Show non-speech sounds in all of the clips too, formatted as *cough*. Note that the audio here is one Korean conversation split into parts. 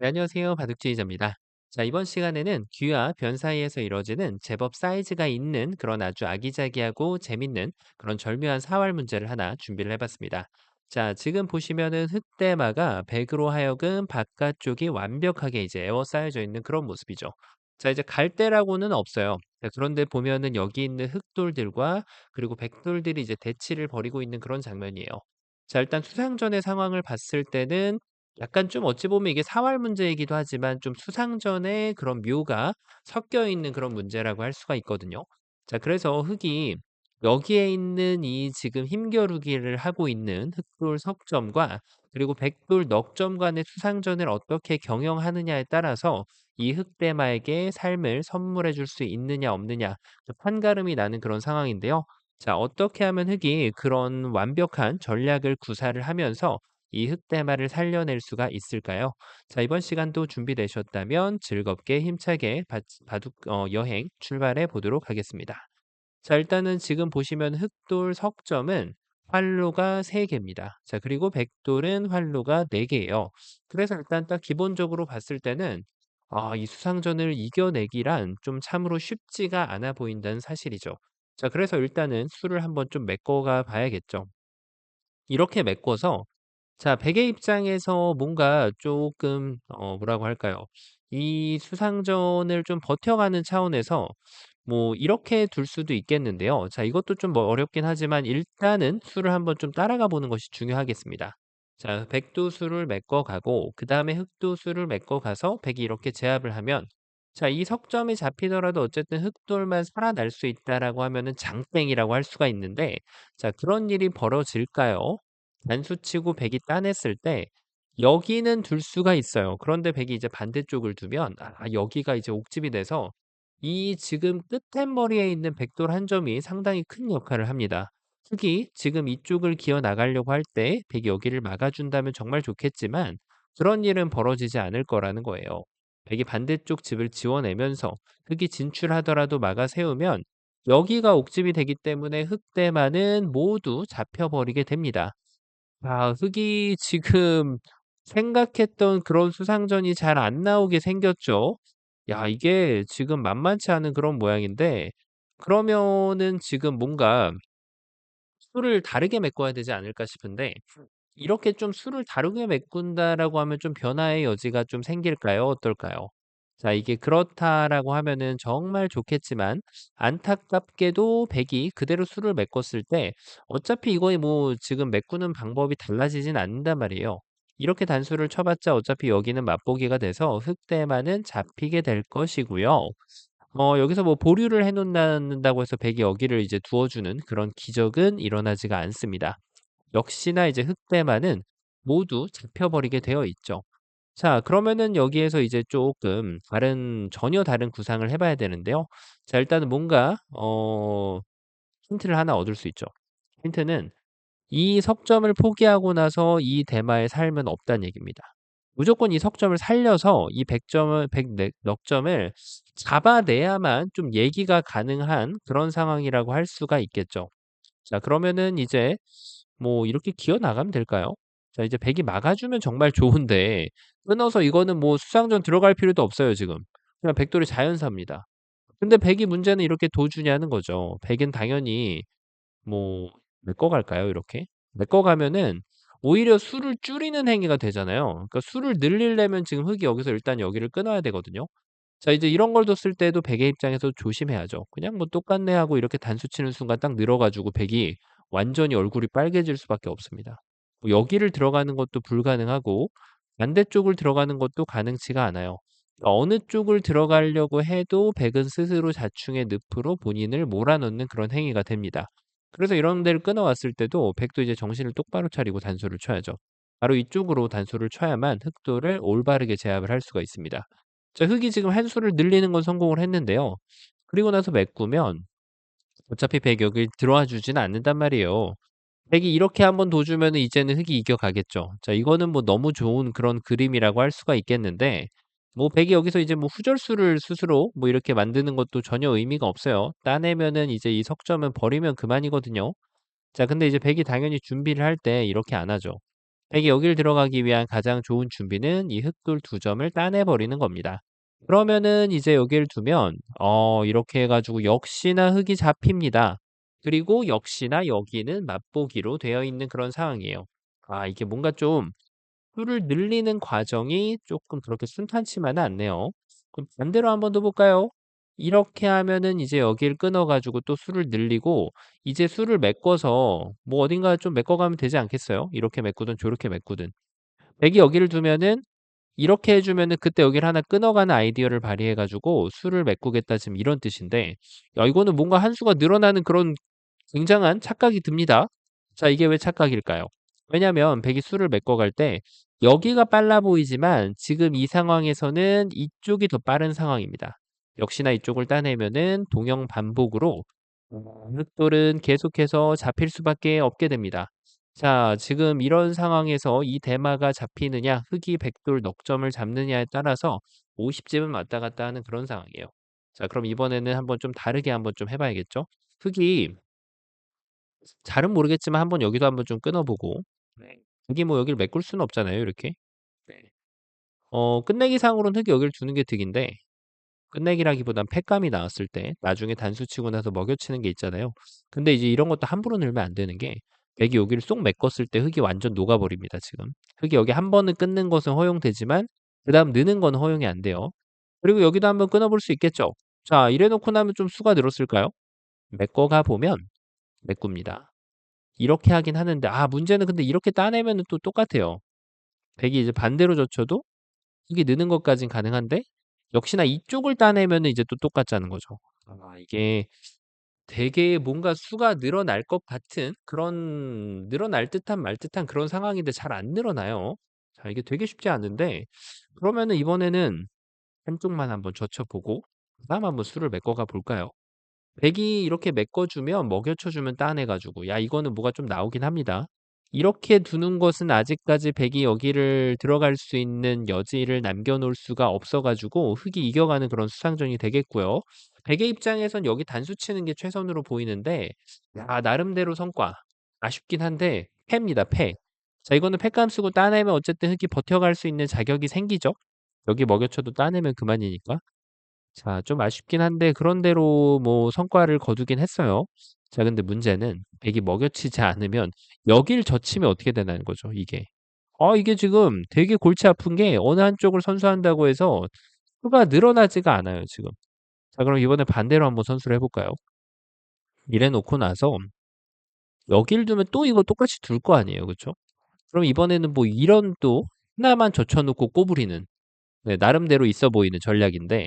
네, 안녕하세요. 바둑지휘자입니다. 자, 이번 시간에는 귀와 변 사이에서 이루어지는 제법 사이즈가 있는 그런 아주 아기자기하고 재밌는 그런 절묘한 사활 문제를 하나 준비를 해봤습니다. 자, 지금 보시면은 흙대마가 백으로 하여금 바깥쪽이 완벽하게 이제 에워싸여져 있는 그런 모습이죠. 자, 이제 갈대라고는 없어요. 자, 그런데 보면은 여기 있는 흙돌들과 그리고 백돌들이 이제 대치를 벌이고 있는 그런 장면이에요. 자, 일단 수상전의 상황을 봤을 때는 약간 좀 어찌 보면 이게 사활 문제이기도 하지만 좀 수상전의 그런 묘가 섞여 있는 그런 문제라고 할 수가 있거든요. 자 그래서 흙이 여기에 있는 이 지금 힘겨루기를 하고 있는 흑돌 석점과 그리고 백돌 넉점 간의 수상전을 어떻게 경영하느냐에 따라서 이 흑대마에게 삶을 선물해 줄 수 있느냐 없느냐 그 판가름이 나는 그런 상황인데요. 자 어떻게 하면 흙이 그런 완벽한 전략을 구사를 하면서 이 흑대마를 살려낼 수가 있을까요? 자, 이번 시간도 준비되셨다면 즐겁게 힘차게 바, 바둑 어, 여행 출발해 보도록 하겠습니다. 자, 일단은 지금 보시면 흑돌 석점은 활로가 3개입니다. 자, 그리고 백돌은 활로가 4개예요. 그래서 일단 딱 기본적으로 봤을 때는 아, 이 수상전을 이겨내기란 좀 참으로 쉽지가 않아 보인다는 사실이죠. 자, 그래서 일단은 수를 한번 좀 메꿔가 봐야겠죠. 이렇게 메꿔서 자 백의 입장에서 뭔가 조금 어 뭐라고 할까요? 이 수상전을 좀 버텨가는 차원에서 뭐 이렇게 둘 수도 있겠는데요. 자 이것도 좀 뭐 어렵긴 하지만 일단은 수를 한번 좀 따라가 보는 것이 중요하겠습니다. 자 백두수를 메꿔 가고 그다음에 흑두수를 메꿔 가서 백이 이렇게 제압을 하면 자 이 석점이 잡히더라도 어쨌든 흑돌만 살아날 수 있다라고 하면은 장땡이라고 할 수가 있는데 자 그런 일이 벌어질까요? 단수치고 백이 따냈을 때 여기는 둘 수가 있어요. 그런데 백이 이제 반대쪽을 두면 아 여기가 이제 옥집이 돼서 이 지금 끝에 머리에 있는 백돌 한 점이 상당히 큰 역할을 합니다. 특히 지금 이쪽을 기어 나가려고 할 때 백이 여기를 막아준다면 정말 좋겠지만 그런 일은 벌어지지 않을 거라는 거예요. 백이 반대쪽 집을 지워내면서 흙이 진출하더라도 막아 세우면 여기가 옥집이 되기 때문에 흙대만은 모두 잡혀버리게 됩니다. 아 흙이 지금 생각했던 그런 수상전이 잘 안 나오게 생겼죠. 야 이게 지금 만만치 않은 그런 모양인데 그러면은 지금 뭔가 수를 다르게 메꿔야 되지 않을까 싶은데 이렇게 좀 '수를 다르게 메꾼다.'라고 하면 좀 변화의 여지가 좀 생길까요? 어떨까요? 자 이게 그렇다라고 하면은 정말 좋겠지만 안타깝게도 백이 그대로 수를 메꿨을 때 어차피 이거에 뭐 지금 메꾸는 방법이 달라지진 않는단 말이에요. 이렇게 단수를 쳐 봤자 어차피 여기는 맛보기가 돼서 흑대만은 잡히게 될 것이고요. 어 여기서 뭐 보류를 해 놓는다고 해서 백이 여기를 이제 두어 주는 그런 기적은 일어나지가 않습니다. 역시나 이제 흑대만은 모두 잡혀 버리게 되어 있죠. 자 그러면은 여기에서 이제 쪼끔 다른 전혀 다른 구상을 해 봐야 되는데요. 자 일단은 뭔가 어 힌트를 하나 얻을 수 있죠. 힌트는 이 석점을 포기하고 나서 이 대마의 삶은 없다는 얘기입니다. 무조건 이 석점을 살려서 이 100 점을 100넉 넉점을 잡아내야만 좀 얘기가 가능한 그런 상황이라고 할 수가 있겠죠. 자 그러면은 이제 뭐 이렇게 기어 나가면 될까요? 자 이제 백이 막아주면 정말 좋은데 끊어서 이거는 뭐 수상전 들어갈 필요도 없어요 지금. 그냥 백돌이 자연사입니다. 근데 백이 문제는 이렇게 도주냐는 거죠. 백은 당연히 뭐 메꿔 갈까요 이렇게? 메꿔 가면은 오히려 수를 줄이는 행위가 되잖아요. 그러니까 수를 늘리려면 지금 흙이 여기서 일단 여기를 끊어야 되거든요. 자 이제 이런 걸 뒀을 때도 백의 입장에서 조심해야죠. 그냥 뭐 "똑같네." 하고 이렇게 단수 치는 순간 딱 늘어 가지고 백이 완전히 얼굴이 빨개질 수밖에 없습니다. 뭐 여기를 들어가는 것도 불가능하고 반대쪽을 들어가는 것도 가능치가 않아요. 어느 쪽을 들어가려고 해도 백은 스스로 자충의 늪으로 본인을 몰아넣는 그런 행위가 됩니다. 그래서 이런 데를 끊어왔을 때도 백도 이제 정신을 똑바로 차리고 단수를 쳐야죠. 바로 이쪽으로 단수를 쳐야만 흑도를 올바르게 제압을 할 수가 있습니다. 자 흑이 지금 한 수를 늘리는 건 성공을 했는데요. 그리고 나서 메꾸면 어차피 백 여기 들어와 주지는 않는단 말이에요. 백이 이렇게 한번 둬 주면은 이제는 흑이 이겨가겠죠. 자 이거는 뭐 너무 좋은 그런 그림이라고 할 수가 있겠는데 뭐 백이 여기서 이제 뭐 후절수를 스스로 뭐 이렇게 만드는 것도 전혀 의미가 없어요. 따내면은 이제 이 석점은 버리면 그만이거든요. 자 근데 이제 백이 당연히 준비를 할 때 이렇게 안 하죠. 백이 여길 들어가기 위한 가장 좋은 준비는 이 흙돌 두 점을 따내 버리는 겁니다. 그러면은 이제 여기를 두면 어 이렇게 해 가지고 역시나 흙이 잡힙니다. 그리고 역시나 여기는 맛보기로 되어 있는 그런 상황이에요. 아 이게 뭔가 좀 수를 늘리는 과정이 쪼끔 그렇게 순탄치만은 않네요. 그럼 반대로 한번 더 볼까요? 이렇게 하면은 이제 여기를 끊어 가지고 또 수를 늘리고 이제 수를 메꿔서 뭐 어딘가에 좀 메꿔 가면 되지 않겠어요? 이렇게 메꾸든 저렇게 메꾸든. 백이 여기를 두면은 이렇게 해 주면은 그때 여기를 하나 끊어 가는 아이디어를 발휘해 가지고 수를 메꾸겠다 지금 이런 뜻인데 야 이거는 뭔가 한 수가 늘어나는 그런 굉장한 착각이 듭니다. 자 이게 왜 착각일까요? 왜냐면 백이 수를 메꿔갈 때 여기가 빨라 보이지만 지금 이 상황에서는 이쪽이 더 빠른 상황입니다. 역시나 이쪽을 따내면은 동형 반복으로 흑돌은 계속해서 잡힐 수밖에 없게 됩니다. 자 지금 이런 상황에서 이 대마가 잡히느냐 흑이 백돌 넉 점을 잡느냐에 따라서 50 집은 왔다 갔다 하는 그런 상황이에요. 자 그럼 이번에는 한번 좀 다르게 한번 좀 해 봐야겠죠? 흑이 잘은 모르겠지만 한번 여기도 한번 좀 끊어 보고 네. 흑이 뭐 여기를 메꿀 수는 없잖아요 이렇게. 네. 어 끝내기상으로는 흑이 여기를 두는 게 득인데 끝내기라기보단 팩감이 나왔을 때 나중에 단수 치고 나서 먹여치는 게 있잖아요. 근데 이제 이런 것도 함부로 넣으면 안 되는 게 백이 여기를 쏙 메꿨을 때 흑이 완전 녹아버립니다 지금. 흑이 여기 한 번은 끊는 것은 허용되지만 그 다음 느는 건 허용이 안 돼요. 그리고 여기도 한번 끊어 볼 수 있겠죠. 자 이래 놓고 나면 좀 수가 늘었을까요? 메꿔가 보면 메꿉니다. 이렇게 하긴 하는데 아 문제는 근데 이렇게 따내면은 또 똑같아요. 백이 이제 반대로 젖혀도 흑이 느는 것까진 가능한데 역시나 이쪽을 따내면은 이제 또 똑같다는 거죠. 아 이게 되게 뭔가 수가 늘어날 것 같은 그런 늘어날 듯한 말 듯한 그런 상황인데 잘 안 늘어나요. 자 이게 되게 쉽지 않은데 그러면은 이번에는 한쪽만 한번 젖혀 보고 그다음 한번 수를 메꿔가 볼까요? 백이 이렇게 메꿔 주면 먹여쳐 주면 따내 가지고 야 이거는 뭐가 좀 나오긴 합니다. 이렇게 두는 것은 아직까지 백이 여기를 들어갈 수 있는 여지를 남겨 놓을 수가 없어 가지고 흑이 이겨가는 그런 수상전이 되겠고요. 백의 입장에선 여기 단수 치는 게 최선으로 보이는데 야 나름대로 성과 아쉽긴 한데 패입니다 패. 자 이거는 패감 쓰고 따내면 어쨌든 흑이 버텨갈 수 있는 자격이 생기죠. 여기 먹여쳐도 따내면 그만이니까. 자 좀 아쉽긴 한데 그런 대로 뭐 성과를 거두긴 했어요. 자 근데 문제는 백이 먹여치지 않으면 여길 젖히면 어떻게 되냐는 거죠 이게. 아 이게 지금 되게 골치 아픈 게 어느 한쪽을 선수한다고 해서 수가 늘어나지가 않아요 지금. 자 그럼 이번에 반대로 한번 선수를 해 볼까요? 이래 놓고 나서 여길 두면 또 이거 똑같이 둘 거 아니에요. 그쵸? 그럼 이번에는 뭐 이런 또 하나만 젖혀 놓고 꼬부리는 네 나름대로 있어 보이는 전략인데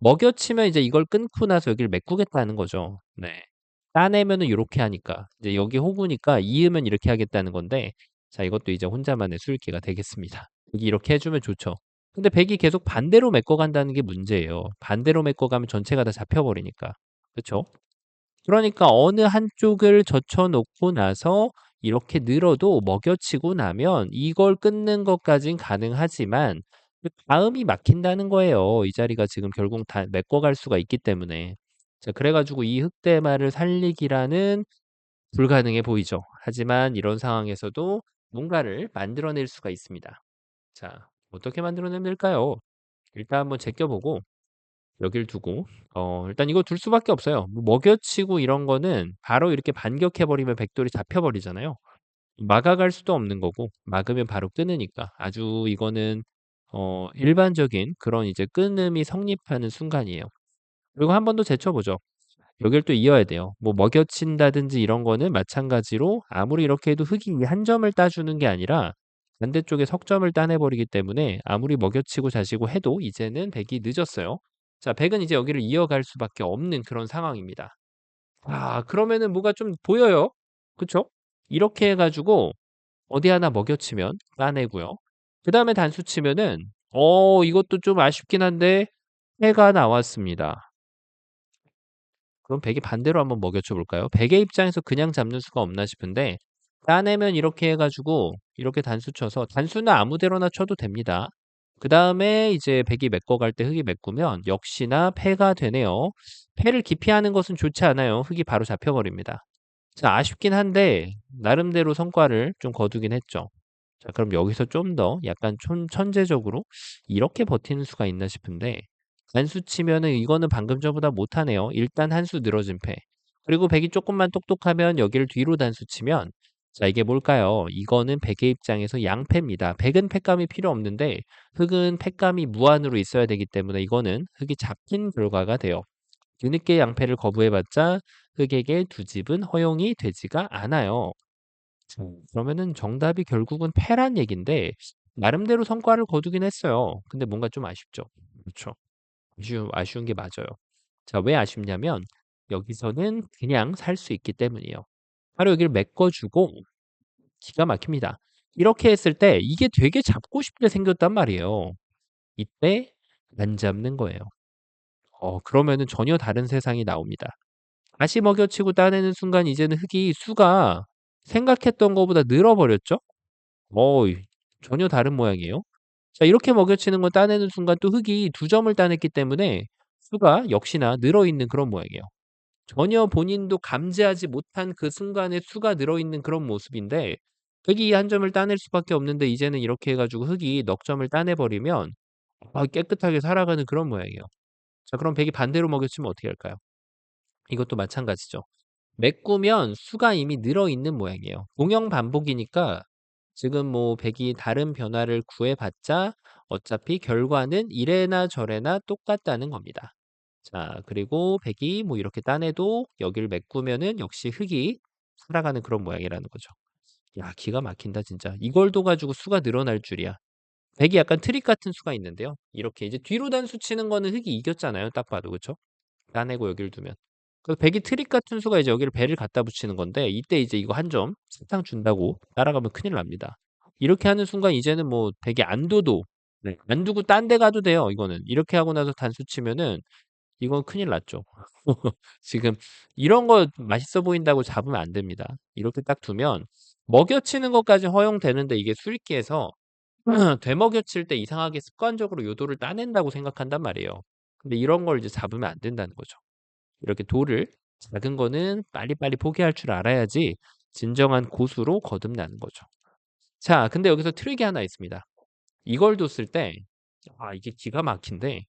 먹여치면 이제 이걸 끊고 나서 여기를 메꾸겠다는 거죠. 네. 따내면은 요렇게 하니까 이제 여기 호구니까 이으면 이렇게 하겠다는 건데 자 이것도 이제 혼자만의 수읽기가 되겠습니다. 여기 이렇게 해 주면 좋죠. 근데 백이 계속 반대로 메꿔 간다는 게 문제예요. 반대로 메꿔 가면 전체가 다 잡혀 버리니까. 그쵸? 그러니까 어느 한쪽을 젖혀 놓고 나서 이렇게 늘어도 먹여치고 나면 이걸 끊는 것까진 가능하지만 그 다음이 막힌다는 거예요. 이 자리가 지금 결국 다 메꿔 갈 수가 있기 때문에. 자 그래 가지고 이 흑대마를 살리기라는 불가능해 보이죠. 하지만 이런 상황에서도 뭔가를 만들어낼 수가 있습니다. 자 어떻게 만들어내면 될까요? 일단 한번 제껴 보고 여길 두고 어 일단 이거 둘 수밖에 없어요. 뭐 먹여치고 이런 거는 바로 이렇게 반격해 버리면 백돌이 잡혀 버리잖아요. 막아갈 수도 없는 거고 막으면 바로 끊으니까 아주 이거는 어 일반적인 그런 이제 끊음이 성립하는 순간이에요. 그리고 한 번 더 제쳐 보죠. 여길 또 이어야 돼요. 뭐 먹여친다든지 이런 거는 마찬가지로 아무리 이렇게 해도 흑이 한 점을 따주는 게 아니라 반대쪽에 석점을 따내 버리기 때문에 아무리 먹여치고 자시고 해도 이제는 백이 늦었어요. 자 백은 이제 여기를 이어갈 수밖에 없는 그런 상황입니다. 아 그러면은 뭐가 좀 보여요. 그쵸? 이렇게 해 가지고 어디 하나 먹여치면 따내고요. 그 다음에 단수 치면은 어 이것도 좀 아쉽긴 한데 패가 나왔습니다. 그럼 백이 반대로 한번 먹여쳐 볼까요? 백의 입장에서 그냥 잡는 수가 없나 싶은데 따내면 이렇게 해 가지고 이렇게 단수 쳐서 단수는 아무 데로나 쳐도 됩니다. 그 다음에 이제 백이 메꿔갈 때 흑이 메꾸면 역시나 패가 되네요. 패를 기피하는 것은 좋지 않아요. 흑이 바로 잡혀 버립니다. 자 아쉽긴 한데 나름대로 성과를 좀 거두긴 했죠. 자 그럼 여기서 좀 더 약간 촌 천재적으로 이렇게 버티는 수가 있나 싶은데 단수 치면은 이거는 방금 전보다 못하네요. 일단 한 수 늘어진 패. 그리고 백이 쪼끔만 똑똑하면 여기를 뒤로 단수 치면 자 이게 뭘까요? 이거는 백의 입장에서 양패입니다. 백은 패감이 필요 없는데 흑은 패감이 무한으로 있어야 되기 때문에 이거는 흑이 잡힌 결과가 돼요. 뒤늦게 양패를 거부해 봤자 흑에게 두 집은 허용이 되지가 않아요. 자 그러면은 정답이 결국은 패란 얘긴데 나름대로 성과를 거두긴 했어요. 근데 뭔가 좀 아쉽죠. 그렇죠. 아쉬운 아쉬운 게 맞아요. 자 왜 아쉽냐면 여기서는 그냥 살 수 있기 때문이에요. 바로 여기를 메꿔 주고 기가 막힙니다. 이렇게 했을 때 이게 되게 잡고 싶게 생겼단 말이에요. 이때 안 잡는 거예요. 어 그러면은 전혀 다른 세상이 나옵니다. 다시 먹여치고 따내는 순간 이제는 흑이 수가 생각했던 것보다 늘어 버렸죠? 어이 전혀 다른 모양이에요. 자 이렇게 먹여치는 건 따내는 순간 또 흑이 두 점을 따냈기 때문에 수가 역시나 늘어 있는 그런 모양이에요. 전혀 본인도 감지하지 못한 그 순간에 수가 늘어 있는 그런 모습인데 흑이 한 점을 따낼 수밖에 없는데 이제는 이렇게 해 가지고 흑이 넉 점을 따내 버리면 아 깨끗하게 살아가는 그런 모양이에요. 자 그럼 백이 반대로 먹여치면 어떻게 할까요? 이것도 마찬가지죠. 메꾸면 수가 이미 늘어 있는 모양이에요. 동형 반복이니까 지금 뭐 백이 다른 변화를 구해 봤자 어차피 결과는 이래나 저래나 똑같다는 겁니다. 자 그리고 백이 뭐 이렇게 따내도 여기를 메꾸면은 역시 흑이 살아가는 그런 모양이라는 거죠. 야 기가 막힌다 진짜. 이걸 둬 가지고 수가 늘어날 줄이야. 백이 약간 트릭 같은 수가 있는데요. 이렇게 이제 뒤로 단수 치는 거는 흑이 이겼잖아요 딱 봐도. 그쵸? 따내고 여기를 두면. 그 백이 트릭 같은 수가 이제 여기를 배를 갖다 붙이는 건데 이때 이제 이거 한 점 사탕 준다고 따라가면 큰일 납니다. 이렇게 하는 순간 이제는 뭐 백이 안 둬도 네 안 두고 딴 데 가도 돼요 이거는. 이렇게 하고 나서 단수 치면은 이건 큰일 났죠. *laughs* 지금 이런 거 맛있어 보인다고 잡으면 안 됩니다. 이렇게 딱 두면 먹여치는 것까지는 허용되는데 이게 술기에서 *clears throat* 되먹여칠 때 이상하게 습관적으로 요 돌을 따낸다고 생각한단 말이에요. 근데 이런 걸 이제 잡으면 안 된다는 거죠. 이렇게 돌을 작은 거는 빨리빨리 포기할 줄 알아야지 진정한 고수로 거듭나는 거죠. 자 근데 여기서 트릭이 하나 있습니다. 이걸 뒀을 때 아 이게 기가 막힌데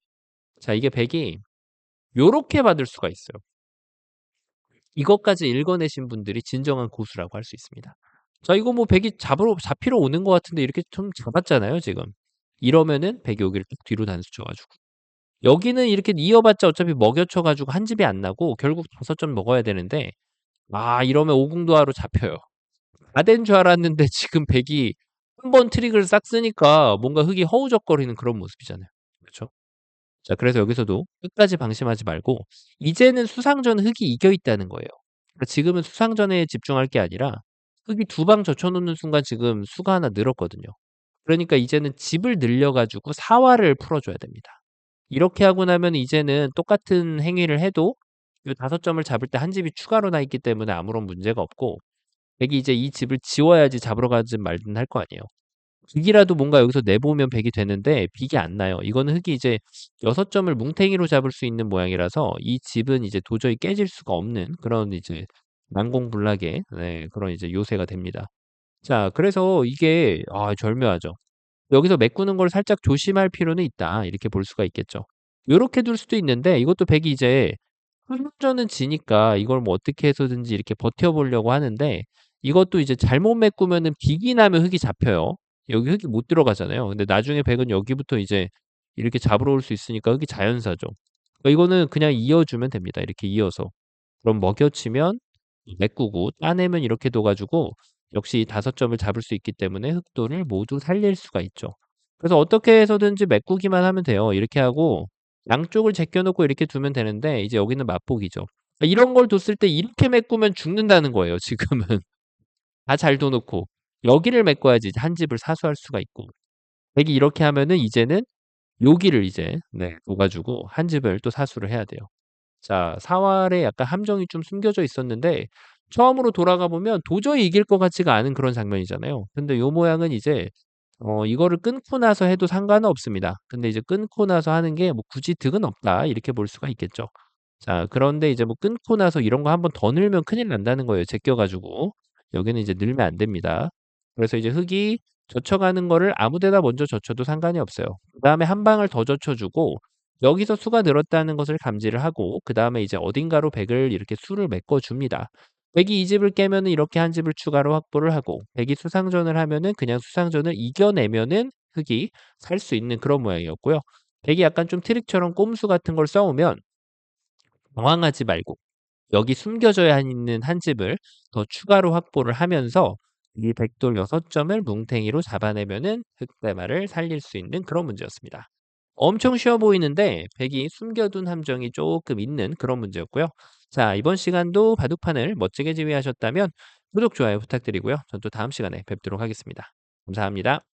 자 이게 백이 요렇게 받을 수가 있어요. 이것까지 읽어내신 분들이 진정한 고수라고 할 수 있습니다. 자 이거 뭐 백이 잡으러 잡히러 오는 것 같은데 이렇게 좀 잡았잖아요 지금. 이러면은 백이 여기를 딱 뒤로 단수 쳐 가지고 여기는 이렇게 이어봤자 어차피 먹여쳐 가지고 한 집이 안 나고 결국 5점 먹어야 되는데 아 이러면 오궁도하로 잡혀요. 다 된 줄 알았는데 *laughs* 지금 백이 한 번 트릭을 싹 쓰니까 뭔가 흑이 허우적거리는 그런 모습이잖아요. 그쵸? 자 그래서 여기서도 끝까지 방심하지 말고 이제는 수상전 흑이 이겨 있다는 거예요. 그러니까 지금은 수상전에 집중할 게 아니라 흑이 두 방 젖혀 놓는 순간 지금 수가 하나 늘었거든요. 그러니까 이제는 집을 늘려 가지고 사활을 풀어 줘야 됩니다. 이렇게 하고 나면 이제는 똑같은 행위를 해도 요5 점을 잡을 때 한 집이 추가로 나 있기 때문에 아무런 문제가 없고 백이 이제 이 집을 지워야지 잡으러 가든 말든 할 거 아니에요. 빅이라도 뭔가 여기서 내보면 백이 되는데 빅이 안 나요. 이거는 흑이 이제 6 점을 뭉탱이로 잡을 수 있는 모양이라서 이 집은 이제 도저히 깨질 수가 없는 그런 이제 난공불락의 네 그런 이제 요새가 됩니다. 자 그래서 이게 아 절묘하죠. 여기서 메꾸는 걸 살짝 조심할 필요는 있다. 이렇게 볼 수가 있겠죠. 요렇게 둘 수도 있는데 이것도 백이 이제 후전은 지니까 이걸 뭐 어떻게 해서든지 이렇게 버텨 보려고 하는데 이것도 이제 잘못 메꾸면은 빅이 나면 흑이 잡혀요. 여기 흑이 못 들어가잖아요. 근데 나중에 백은 여기부터 이제 이렇게 잡으러 올 수 있으니까 흑이 자연사죠. 그러니까 이거는 그냥 이어주면 됩니다. 이렇게 이어서. 그럼 먹여치면 메꾸고 따내면 이렇게 둬 가지고 역시 5 점을 잡을 수 있기 때문에 흑도를 모두 살릴 수가 있죠. 그래서 어떻게 해서든지 메꾸기만 하면 돼요. 이렇게 하고 양쪽을 제껴 놓고 이렇게 두면 되는데 이제 여기는 맛보기죠. 아 이런 걸 뒀을 때 이렇게 메꾸면 죽는다는 거예요 *laughs* 지금은. 다 잘 둬 놓고. 여기를 메꿔야지 한 집을 사수할 수가 있고. 백이 이렇게 하면은 이제는 여기를 이제 네둬 가지고 한 집을 또 사수를 해야 돼요. 자 사활에 약간 함정이 좀 숨겨져 있었는데 처음으로 돌아가 보면 도저히 이길 것 같지가 않은 그런 장면이잖아요. 근데 요 모양은 이제 어 이거를 끊고 나서 해도 상관은 없습니다. 근데 이제 끊고 나서 하는 게 뭐 '굳이 득은 없다.' 이렇게 볼 수가 있겠죠. 자 그런데 이제 뭐 끊고 나서 이런 거 한 번 더 늘면 큰일 난다는 거예요 제껴 가지고. 여기는 이제 늘면 안 됩니다. 그래서 이제 흑이 젖혀가는 거를 아무 데나 먼저 젖혀도 상관이 없어요. 그 다음에 한 방을 더 젖혀 주고 여기서 수가 늘었다는 것을 감지를 하고 그 다음에 이제 어딘가로 백을 이렇게 수를 메꿔 줍니다. 백이 이 집을 깨면은 이렇게 한 집을 추가로 확보를 하고 백이 수상전을 하면은 그냥 수상전을 이겨내면은 흑이 살 수 있는 그런 모양이었고요. 백이 약간 좀 트릭처럼 꼼수 같은 걸 써 오면 당황하지 말고 여기 숨겨져야 있는 한 집을 더 추가로 확보를 하면서 이 백돌 6 점을 뭉탱이로 잡아내면은 흑대마를 살릴 수 있는 그런 문제였습니다. 엄청 쉬워 보이는데 백이 숨겨둔 함정이 쪼끔 있는 그런 문제였고요. 자, 이번 시간도 바둑판을 멋지게 지휘하셨다면 구독, 좋아요 부탁드리고요. 전 또 다음 시간에 뵙도록 하겠습니다. 감사합니다.